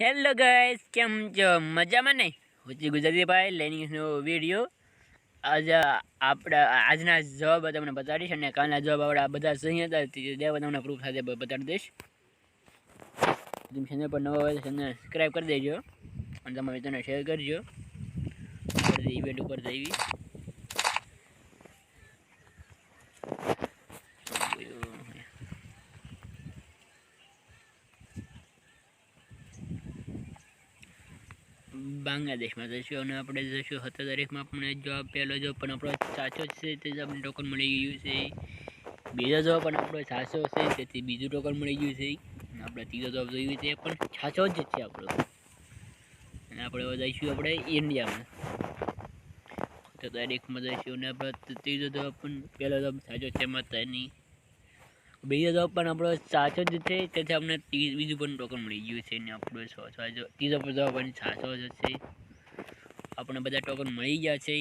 Hello guys કેમ છો? મજામાં નહીં હું ગુજરાતી ભાઈ લેનિંગનો વીડિયો આજે આપણે આજના જવાબ તમને બતાડીશ અને કાલના જવાબ આપણા બધા સહી હતા દેવા તમને પ્રૂફ સાથે બતાડી દઈશ. તમે ચેનલ પર નવા હોય તો ચેનલ સબસ્ક્રાઈબ કરી દેજો. અને તમારા મિત્રોને શેર કરજો. ઇવેન્ટ ઉપર જઈ બાંગ્લાદેશમાં જઈશું અને આપણે જઈશું સત્તર તારીખમાં આપણે જવાબ પહેલો જવાબ પણ આપણો સાચો છે, તે આપણને ટોકન મળી ગયું છે. બીજો જવાબ પણ આપણો સાચો છે, તેથી બીજું ટોકન મળી ગયું છે. આપણે ત્રીજો જવાબ જોયું તે પણ સાચો જ છે આપણો. અને આપણે જઈશું આપણે ઇન્ડિયામાં. સત્તર તારીખમાં જઈશું અને આપણે ત્રીજો જવાબ પણ, પહેલો જવાબ સાચો છે માતાની બીજો જવાબ પણ આપણો સાચો જ છે. તેથી અમને બીજું પણ ટોકન મળી ગયું છે અને આપણો સો- સાચો ત્રીજો જવાબ પણ સાચો જ છે. આપણને બધા ટોકન મળી ગયા છે.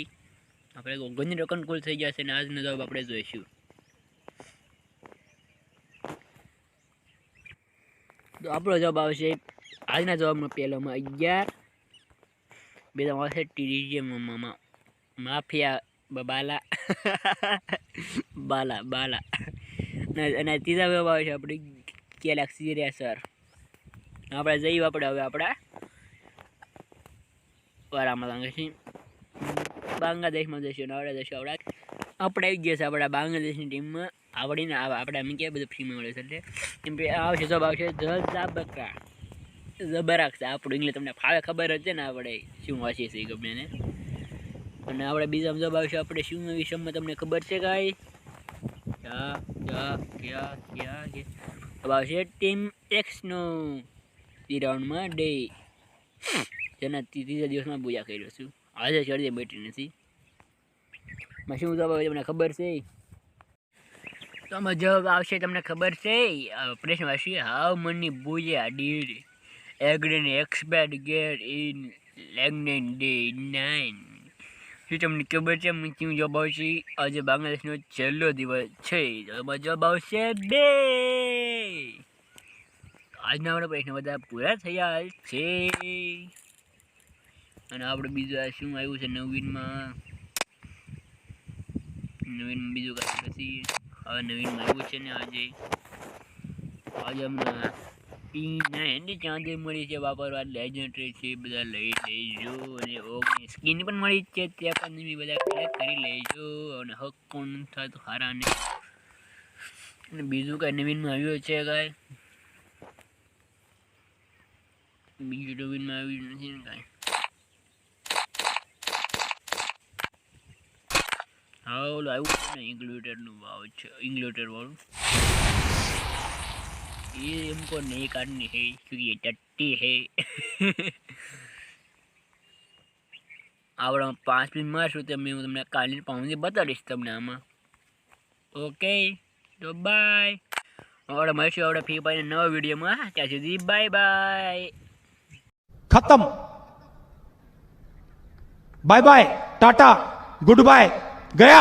આપણે ઓગણની ટોકન કુલ થઈ ગયા છે અને આજનો જવાબ આપણે જોઈશું. તો આપણો જવાબ આવશે આજના જવાબમાં પહેલામાં અગિયાર બીજામાં આવશે ટીડીજીએમમાં માફિયા, બાલા બાલા બાલા. અને ત્રીજા વેવ આવે છે આપણી ગેલેક્સી રેસર. આપણે જઈએ આપણે હવે આપણા વારામાં છે બાંગ્લાદેશમાં જઈશું અને આપણે જઈશું આપણા. આપણે આવી ગયા છે આપણા બાંગ્લાદેશની ટીમમાં. આવડીને આવે આપણે એમ કે બધું ફ્રીમાં મળે છે એટલે. એમ કે આવશે જવાબ આવશે જબકા જબરાક છે આપણું ઇંગ્લિશ તમને ફાવે ખબર જ છે ને આપણે શું વાંચીએ છીએ ગમે અને આપણે બીજા જવાબ આવશે આપણે શું વિષયમાં તમને ખબર છે કાંઈ? આવશે ટીમ એક્સનો તી રાઉન્ડમાં ડે. જેના ત્રીજા દિવસમાં પૂજા કર્યો છું. આજે ચડી બેટરી નથી. માં શું જવાબ તમને ખબર છે? તમે જવાબ આવશે તમને ખબર છે? પ્રશ્નવાસી હાવ મની પૂજા ડીડ એગ્રેન એક્સપેટ ગેટ ઇન લેગ્નેન ડે નાઇન શું તમને ખબર છે મને જોબ આવશે. આજે બાંગ્લાદેશનો છેલ્લો દિવસ છે. જોબ આવશે બે. આજના આપણા પ્રશ્ન બધા પૂરા થયા છે. અને આપણે બીજું આ શું આવ્યું છે નવીનમાં? નવીનમાં બીજું કાંઈ નથી. હવે નવીનમાં આવ્યું છે ને આજે. આજે હમણાં પી નાઇન ચાંદી મળી છે, વાપરવા લેજન્ડરી છે બધા લઈ લેજો અને ઓગની સ્કીન પણ મળી છે, ત્યાં પણ તમે બધા કલેક્ટ કરી લેજો અને હક કોણ થાય તો હારા ને અને બીજું કાંઈ નવીનમાં આવ્યું છે કાંઈ? બીજું નવીનમાં આવ્યું નથી ને કાંઈ. હા, ઓલું આવ્યું ને ઇન્ક્લુટેડનું ભાવ છે ઇન્ક્લુટેડ વાળું ये हमको नहीं करनी है क्योंकि ये टट्टी है આપણે પાંચ મિનિટ મારશું તો મેં હું તમને કાલની પાઉન્ડની બતાડીશ તમને આમાં ઓકે તો બાય આપણે મળીશું આપણે ફી પાઈને નવા વિડીયોમાં ત્યાં સુધી બાય બાય खत्म bye bye tata goodbye गया